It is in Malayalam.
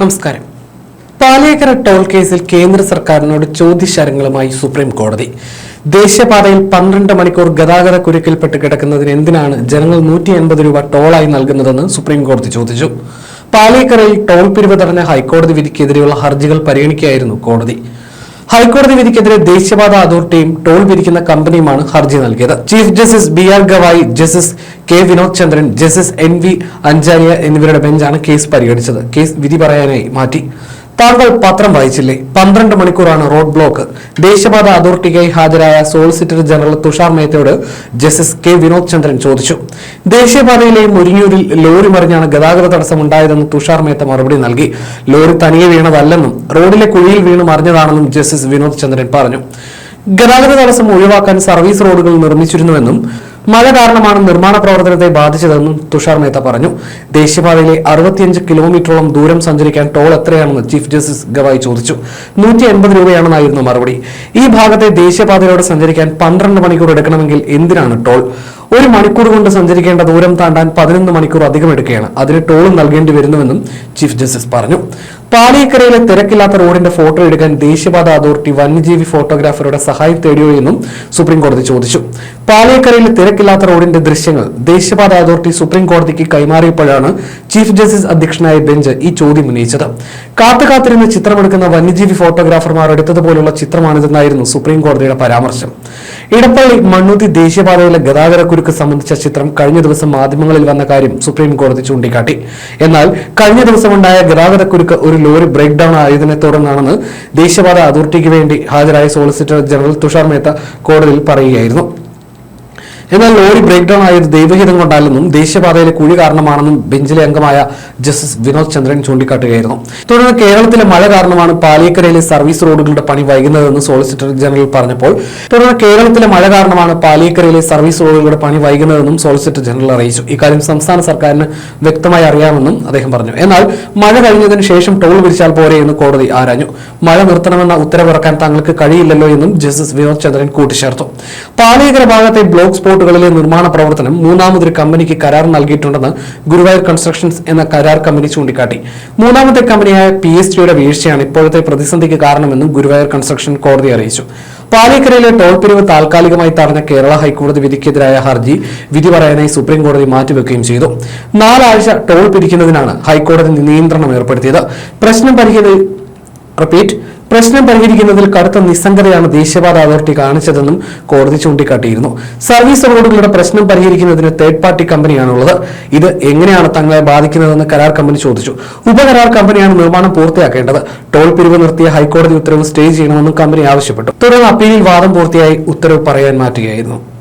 നമസ്കാരം. പാലേക്കര ടോൾ കേസിൽ കേന്ദ്ര സർക്കാരിനോട് ചോദ്യശരങ്ങളുമായി സുപ്രീം കോടതി. ദേശീയപാതയിൽ പന്ത്രണ്ട് മണിക്കൂർ ഗതാഗത കുരുക്കിൽപ്പെട്ട് കിടക്കുന്നതിന് എന്തിനാണ് ജനങ്ങൾ നൂറ്റി എൺപത് രൂപ ടോളായി നൽകുന്നതെന്ന് സുപ്രീം കോടതി ചോദിച്ചു. പാലേക്കരയിൽ ടോൾ പിരിവ് തടഞ്ഞ ഹൈക്കോടതി വിധിക്കെതിരെയുള്ള ഹർജികൾ പരിഗണിക്കുകയായിരുന്നു കോടതി. ഹൈക്കോടതി വിധിക്കെതിരെ ദേശീയപാത അതോറിറ്റിയും ടോൾ പിരിക്കുന്ന കമ്പനിയുമാണ് ഹർജി നൽകിയത്. Chief justice B R Gavai justice K Vinod Chandran justice N V Anjaria എന്നിവരുടെ ബെഞ്ചാണ് കേസ് പരിഗണിച്ചത്. കേസ് വിധി പറയാനായി മാറ്റി. താങ്കൾ പത്രം വായിച്ചില്ലേ? പന്ത്രണ്ട് മണിക്കൂറാണ് റോഡ് ബ്ലോക്ക്. ദേശീയപാത അതോറിറ്റിക്കായി ഹാജരായ സോളിസിറ്റർ ജനറൽ തുഷാർ മേത്തയോട് ജസ്റ്റിസ് കെ. വിനോദ് ചന്ദ്രൻ ചോദിച്ചു. ദേശീയപാതയിലെ മുരിങ്ങൂരിൽ ലോറി മറിഞ്ഞാണ് ഗതാഗത തടസ്സം ഉണ്ടായതെന്ന് തുഷാർ മേത്ത മറുപടി നൽകി. ലോറി തനിയെ വീണതല്ലെന്നും റോഡിലെ കുഴിയിൽ വീണ് മറിഞ്ഞതാണെന്നും ജസ്റ്റിസ് വിനോദ് ചന്ദ്രൻ പറഞ്ഞു. ഗതാഗത തടസ്സം ഒഴിവാക്കാൻ സർവീസ് റോഡുകൾ നിർമ്മിച്ചിരുന്നുവെന്നും മഴ കാരണമാണ് നിർമ്മാണ പ്രവർത്തനത്തെ ബാധിച്ചതെന്നും തുഷാർ മേത്ത പറഞ്ഞു. ദേശീയപാതയിലെ അറുപത്തിയഞ്ച് കിലോമീറ്ററോളം ദൂരം സഞ്ചരിക്കാൻ ടോൾ എത്രയാണെന്ന് ചീഫ് ജസ്റ്റിസ് ഗവായി ചോദിച്ചു. നൂറ്റി എൺപത് രൂപയാണെന്നായിരുന്നു മറുപടി. ഈ ഭാഗത്തെ ദേശീയപാതയിലൂടെ സഞ്ചരിക്കാൻ പന്ത്രണ്ട് മണിക്കൂർ എടുക്കണമെങ്കിൽ എന്തിനാണ് ടോൾ? ഒരു മണിക്കൂർ കൊണ്ട് സഞ്ചരിക്കേണ്ട ദൂരം താണ്ടാൻ പതിനൊന്ന് മണിക്കൂർ അധികം എടുക്കുകയാണ്. അതിന് ടോളും നൽകേണ്ടി വരുന്നുവെന്നും ചീഫ് ജസ്റ്റിസ് പറഞ്ഞു. പാലിയക്കരയിലെ തിരക്കില്ലാത്ത റോഡിന്റെ ഫോട്ടോ എടുക്കാൻ ദേശീയപാത അതോറിറ്റി വന്യജീവി ഫോട്ടോഗ്രാഫറുടെ സഹായം തേടിയോ എന്നും സുപ്രീം കോടതി ചോദിച്ചു. പാലിയക്കരയിലെ തിരക്കില്ലാത്ത റോഡിന്റെ ദൃശ്യങ്ങൾ ദേശീയപാത അതോറിറ്റി സുപ്രീം കോടതിക്ക് കൈമാറിയപ്പോഴാണ് ചീഫ് ജസ്റ്റിസ് അധ്യക്ഷനായ ബെഞ്ച് ഈ ചോദ്യം ഉന്നയിച്ചത്. കാത്തു കാത്തിരുന്ന് ചിത്രമെടുക്കുന്ന വന്യജീവി ഫോട്ടോഗ്രാഫർമാർ എടുത്തതുപോലുള്ള ചിത്രമാണിതെന്നായിരുന്നു സുപ്രീം കോടതിയുടെ പരാമർശം. ഇടപ്പള്ളി മണ്ണുത്തി ദേശീയപാതയിലെ ഗതാഗത കുരുക്ക് സംബന്ധിച്ച ചിത്രം കഴിഞ്ഞ ദിവസം മാധ്യമങ്ങളിൽ വന്ന കാര്യം സുപ്രീം കോടതി ചൂണ്ടിക്കാട്ടി. എന്നാൽ കഴിഞ്ഞ ദിവസമുണ്ടായ ഗതാഗത കുരുക്ക് ഒരു ലോറി ബ്രേക്ക് ഡൌൺ ആയതിനെ തുടർന്നാണെന്ന് ദേശീയപാത അതോറിറ്റിക്ക് വേണ്ടി ഹാജരായ സോളിസിറ്റർ ജനറൽ തുഷാർ മേത്ത കോടതിയിൽ പറയുകയായിരുന്നു. എന്നാൽ ലോറി ബ്രേക്ക് ഡൌൺ ആയത് ദൈവഹിതം കൊണ്ടല്ലെന്നും ദേശീയപാതയിലെ കുഴി കാരണമാണെന്നും ബെഞ്ചിലെ അംഗമായ ജസ്റ്റിസ് വിനോദ് ചന്ദ്രൻ ചൂണ്ടിക്കാട്ടുകയായിരുന്നു. തുടർന്ന് കേരളത്തിലെ മഴ കാരണമാണ് പാലിയക്കരയിലെ സർവീസ് റോഡുകളുടെ പണി വൈകുന്നതെന്ന് സോളിസിറ്റർ ജനറൽ പറഞ്ഞപ്പോൾ തുടർന്ന് കേരളത്തിലെ മഴ കാരണമാണ് പാലിയക്കരയിലെ സർവീസ് റോഡുകളുടെ പണി വൈകുന്നതെന്നും സോളിസിറ്റർ ജനറൽ അറിയിച്ചു. ഇക്കാര്യം സംസ്ഥാന സർക്കാരിന് വ്യക്തമായി അറിയാമെന്നും അദ്ദേഹം പറഞ്ഞു. എന്നാൽ മഴ കഴിഞ്ഞതിന് ശേഷം ടോൾ പിരിച്ചാൽ പോരെ എന്ന് കോടതി ആരാഞ്ഞു. മഴ നിർത്തണമെന്ന ഉത്തരവിറക്കാൻ തങ്ങൾക്ക് കഴിയില്ലല്ലോ എന്നും ജസ്റ്റിസ് വിനോദ് ചന്ദ്രൻ കൂട്ടിച്ചേർത്തു. പാലിയക്കര ഭാഗത്തെ ബ്ലോക്ക് സ്പോട്ടുകളിലെ നിർമ്മാണ പ്രവർത്തനം മൂന്നാമതൊരു കമ്പനിക്ക് കരാർ നൽകിയിട്ടുണ്ടെന്ന് ഗുരുവായൂർ കൺസ്ട്രക്ഷൻസ് എന്ന കരാർ കമ്പനി ചൂണ്ടിക്കാട്ടി. മൂന്നാമത്തെ കമ്പനിയായ പി എസ് ടിയുടെ വീഴ്ചയാണ് ഇപ്പോഴത്തെ പ്രതിസന്ധിക്ക് കാരണമെന്നും ഗുരുവായൂർ കൺസ്ട്രക്ഷൻ കോടതി അറിയിച്ചു. പാലിക്കരയിലെ ടോൾ പിരിവ് താൽക്കാലികമായി തടഞ്ഞ കേരള ഹൈക്കോടതി വിധിക്കെതിരായ ഹർജി വിധി പറയാനായി സുപ്രീം കോടതി മാറ്റിവെക്കുകയും ചെയ്തു. നാലാഴ്ച ടോൾ പിരിക്കുന്നതിനാണ് ഹൈക്കോടതി നിയന്ത്രണം ഏർപ്പെടുത്തിയത്. പ്രശ്നം പരിഹരി റിപ്പീറ്റ്. പ്രശ്നം പരിഹരിക്കുന്നതിൽ കടുത്ത നിസ്സംഗതയാണ് ദേശീയപാത അതോറിറ്റി കാണിച്ചതെന്നും കോടതി ചൂണ്ടിക്കാട്ടിയിരുന്നു. സർവീസ് റോഡുകളുടെ പ്രശ്നം പരിഹരിക്കുന്നതിന് തേർഡ് പാർട്ടി കമ്പനിയാണുള്ളത്. ഇത് എങ്ങനെയാണ് തങ്ങളെ ബാധിക്കുന്നതെന്ന് കരാർ കമ്പനി ചോദിച്ചു. ഉപകരാർ കമ്പനിയാണ് നിർമ്മാണം പൂർത്തിയാക്കേണ്ടത്. ടോൾ പിരിവ് നിർത്തിയ ഹൈക്കോടതി ഉത്തരവ് സ്റ്റേ ചെയ്യണമെന്നും കമ്പനി ആവശ്യപ്പെട്ടു. തുടർന്ന് അപ്പീലിൽ വാദം പൂർത്തിയായി ഉത്തരവ് പറയാൻ മാറ്റുകയായിരുന്നു.